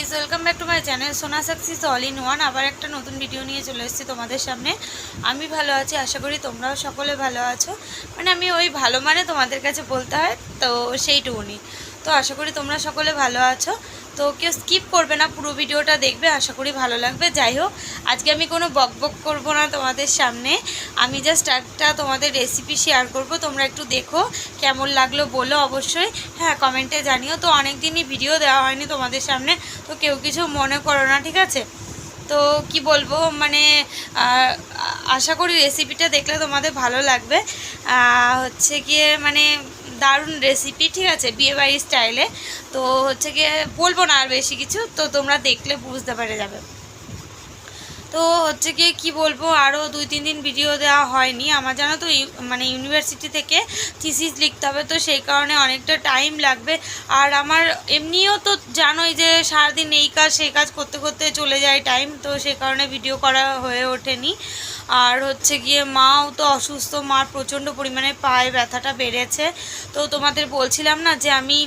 Guys welcome back to my channel Sona success all in one আবার একটা নতুন video নিয়ে চলে এসেছি তোমাদের সামনে। আমি ভালো আছি, আশা করি তোমরাও সকলে ভালো আছো। মানে আমি ওই ভালো মানে তোমাদের কাছে বলতে হয়, তো সেইটুকুনি। তো আশা করি তোমরা সকলে ভালো আছো। তো কেউ স্কিপ করবে না, পুরো ভিডিওটা দেখবে, আশা করি ভালো লাগবে। যাই হোক, আজকে আমি কোনো বক বক করব না তোমাদের সামনে। আমি জাস্ট একটা তোমাদের রেসিপি শেয়ার করব, তোমরা একটু দেখো, কেমন লাগল বলো অবশ্যই। হ্যাঁ কমেন্টে জানিও। তো অনেক দিনই ভিডিও দেওয়া হয়নি তোমাদের সামনে, তো কেউ কিছু মনে করো না, ঠিক আছে? তো কি বলব মানে আশা করি রেসিপিটা দেখলে তোমাদের ভালো লাগবে। হচ্ছে গিয়ে মানে দারুণ রেসিপি ঠিক আছে? বিয়েবাড়ির স্টাইলে তো হচ্ছে গিয়ে বলব না আর বেশি কিছু, তো তোমরা দেখলে বুঝতে পেরে যাবে। তো হচ্ছে গিয়ে কি বলব আরও দুই, তিন দিন ভিডিও দেওয়া হয়নি। আমার জানো তো মানে ইউনিভার্সিটি থেকে থিসিস লিখতে হবে, তো সেই কারণে অনেকটা টাইম লাগবে। আর আমার এমনিও তো জানোই যে সারাদিন এই কাজ, সেই কাজ করতে করতে চলে যায় টাইম তো সেই কারণে ভিডিও করা হয়ে ওঠেনি। আর হচ্ছে গিয়ে মাও তো অসুস্থ, মার প্রচণ্ড পরিমাণে পায়ে ব্যথাটা বেড়েছে। তো তোমাদের বলছিলাম না যে আমি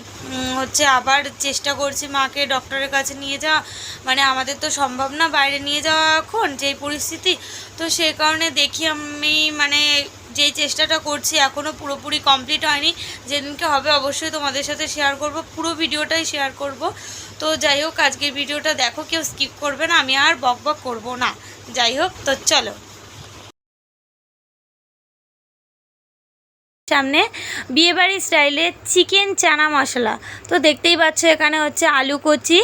হচ্ছে আবার চেষ্টা করছি মাকে ডক্টরের কাছে নিয়ে যাওয়া। মানে আমাদের তো সম্ভব না বাইরে নিয়ে যাওয়া এখন যেই পরিস্থিতি। তো সেই কারণে দেখি আমি মানে যেই চেষ্টাটা করছি এখনও পুরোপুরি কমপ্লিট হয়নি। যেদিনকে হবে অবশ্যই তোমাদের সাথে শেয়ার করব, পুরো ভিডিওটাই শেয়ার করব। তো যাই হোক, আজকের ভিডিওটা দেখো, কেউ স্কিপ করবে না, আমি আর বক বক করব না। যাই হোক, তো চলো। সামনে বিয়েবাড়ি স্টাইলে চিকেন চানা মশলা। তো দেখতেই পাচ্ছ এখানে হচ্ছে আলু কুচি,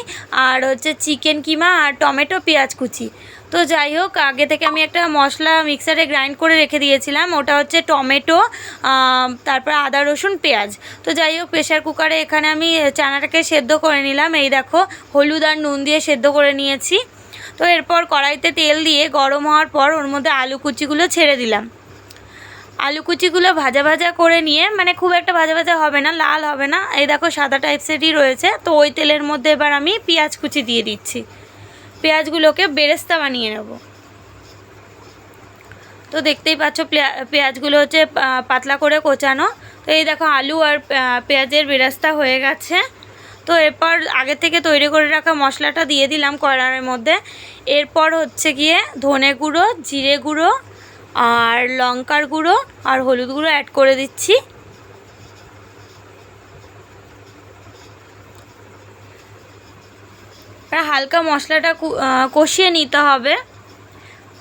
আর হচ্ছে চিকেন কিমা, আর টমেটো, পেঁয়াজ কুচি। তো যাই হোক, আগে থেকে আমি একটা মশলা মিক্সারে গ্রাইন্ড করে রেখে দিয়েছিলাম। ওটা হচ্ছে টমেটো তারপর আদা, রসুন, পেঁয়াজ। তো যাই হোক প্রেশার কুকারে এখানে আমি চানাটাকে সেদ্ধ করে নিলাম। এই দেখো, হলুদ আর নুন দিয়ে সেদ্ধ করে নিয়েছি। তো এরপর কড়াইতে তেল দিয়ে গরম হওয়ার পর ওর মধ্যে আলু কুচিগুলো ছেড়ে দিলাম। আলু কুচিগুলো ভাজা ভাজা করে নিয়ে মানে খুব একটা ভাজা ভাজা হবে না, লাল হবে না। এই দেখো সাদা টাইপসেরই রয়েছে। তো ওই তেলের মধ্যে এবার আমি পেঁয়াজ কুচি দিয়ে দিচ্ছি। পেঁয়াজগুলোকে বেরেস্তা বানিয়ে নেব। তো দেখতেই পাচ্ছ পেঁয়া- পেঁয়াজগুলো হচ্ছে পাতলা করে কোচানো। তো এই দেখো আলু আর পেঁয়াজের বেরেস্তা হয়ে গেছে। তো এরপর আগে থেকে তৈরি করে রাখা মশলাটা দিয়ে দিলাম কড়াইয়ের মধ্যে। এরপর হচ্ছে গিয়ে ধনে গুঁড়ো, জিরে গুঁড়ো আর লঙ্কার গুঁড়ো আর হলুদ গুঁড়ো অ্যাড করে দিচ্ছি। হালকা মশলাটা কষিয়ে নিতে হবে।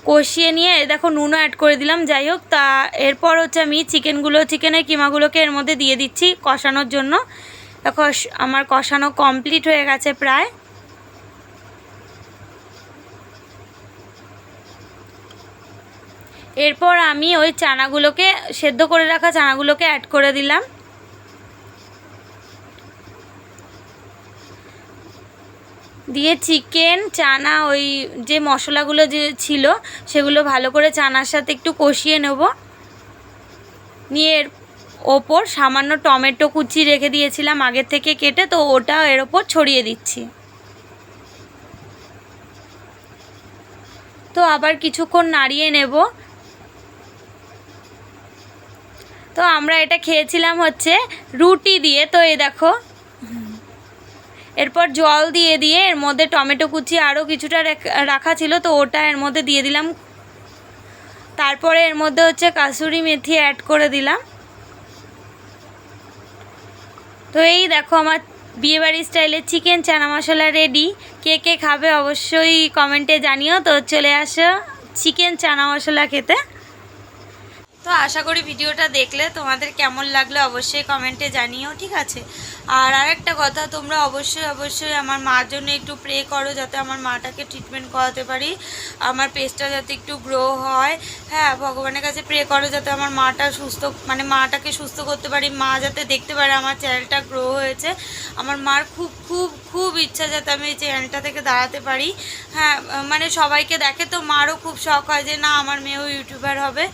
কষিয়ে নিয়ে দেখো নুনও অ্যাড করে দিলাম। যাই হোক, তা এরপর হচ্ছে আমি চিকেনগুলো, চিকেনের কিমাগুলোকে এর মধ্যে দিয়ে দিচ্ছি কষানোর জন্য। দেখো আমার কষানো কমপ্লিট হয়ে গেছে প্রায়। এরপর আমি ওই চানাগুলোকে সেদ্ধ করে রাখা চানাগুলোকে অ্যাড করে দিলাম। দিয়ে চিকেন চানা, ওই যে মশলাগুলো যে ছিল, সেগুলো ভালো করে চানার সাথে একটু কষিয়ে নেব। নিয়ে এর ওপর সামান্য টমেটো কুচি রেখে দিয়েছিলাম আগের থেকে কেটে, তো ওটা এর ওপর ছড়িয়ে দিচ্ছি। তো আবার কিছুক্ষণ নাড়িয়ে নেব। তো আমরা এটা খেয়েছিলাম হচ্ছে রুটি দিয়ে, তো এই দেখো। এরপর জল দিয়ে দিয়ে এর মধ্যে টমেটো কুচি আরও কিছুটা রেখ- ছিল, তো ওটা এর মধ্যে দিয়ে দিলাম। তারপরে এর মধ্যে হচ্ছে কাসুরি মেথি অ্যাড করে দিলাম। তো এই দেখো আমার বিয়েবাড়ি স্টাইলে চিকেন চানা মশলা রেডি কে কে খাবে অবশ্যই কমেন্টে জানিও। তো চলে আসো চিকেন চানা মশলা খেতে। তো আশা করি ভিডিওটা দেখলে তোমাদের কেমন লাগল অবশ্যই কমেন্টে জানিও, ঠিক আছে? আর আরেকটা কথা, তোমরা অবশ্যই অবশ্যই আমার মার জন্য একটু প্রে করো যাতে আমার মাটাকে ট্রিটমেন্ট করাতে পারি, আমার পেস্টটা যাতে একটু গ্রো হয়। হ্যাঁ ভগবানের কাছে প্রে করো যাতে আমার মাটা সুস্থ মানে মাটাকে সুস্থ করতে পারি, মা যাতে দেখতে পারে আমার চ্যানেলটা গ্রো হয়েছে। আমার মার খুব খুব খুব ইচ্ছা যাতে আমি এই চ্যানেলটা থেকে দাঁড়াতে পারি। হ্যাঁ মানে সবাইকে দেখে তো মারও খুব শখ হয় যে, না, আমার মেয়েও ইউটিউবার হবে।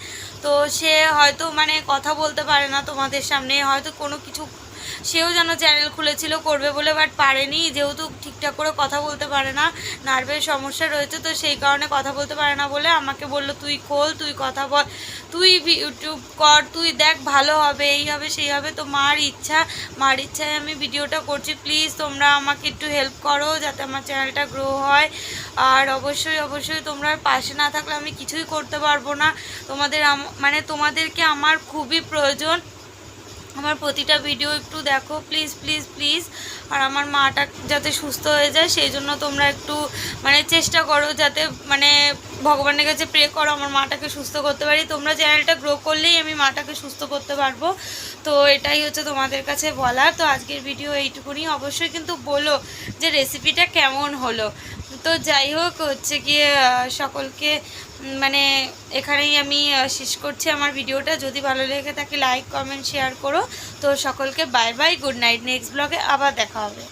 তো সে হয়তো মানে কথা বলতে পারে না তোমাদের সামনে, হয়তো কোনো কিছু সেও যেন চ্যানেল খুলেছিল, করবে বলে বাট পারেনি, যেহেতু ঠিকঠাক করে কথা বলতে পারে না নার্ভের সমস্যা রয়েছে, তো সেই কারণে কথা বলতে পারে না বলে আমাকে বলল, তুই খোল, তুই কথা বল। তুই ইউটিউব কর, তুই দেখ ভালো হবে, এই হবে, সেই হবে। তো মার ইচ্ছা, মার ইচ্ছায় আমি ভিডিওটা করছি। প্লিজ তোমরা আমাকে একটু হেল্প করো যাতে আমার চ্যানেলটা গ্রো হয়। আর অবশ্যই অবশ্যই তোমরা পাশে না থাকলে আমি কিছুই করতে পারব না। তোমাদের মানে তোমাদেরকে আমার খুবই প্রয়োজন। আমার প্রতিটা ভিডিও একটু দেখো প্লিজ প্লিজ প্লিজ আর আমার মাটা যাতে সুস্থ হয়ে যায়, সেই জন্য তোমরা একটু মানে চেষ্টা করো যাতে মানে ভগবানের কাছে প্রে করো, আমার মাটাকে সুস্থ করতে পারি। তোমরা চ্যানেলটা গ্রো করলেই আমি মাটাকে সুস্থ করতে পারব। তো এটাই হচ্ছে তোমাদের কাছে বলার। তো আজকের ভিডিও এইটুকুনি। অবশ্যই কিন্তু বলো যে রেসিপিটা কেমন হলো। তো যাই হোক, হচ্ছে গিয়ে সকলকে মানে এখানেই আমি শেষ করছি আমার ভিডিওটা। যদি ভালো লেগে থাকে লাইক কমেন্ট শেয়ার করো। তো সকলকে bye bye good night next ব্লগে আবার দেখা হবে।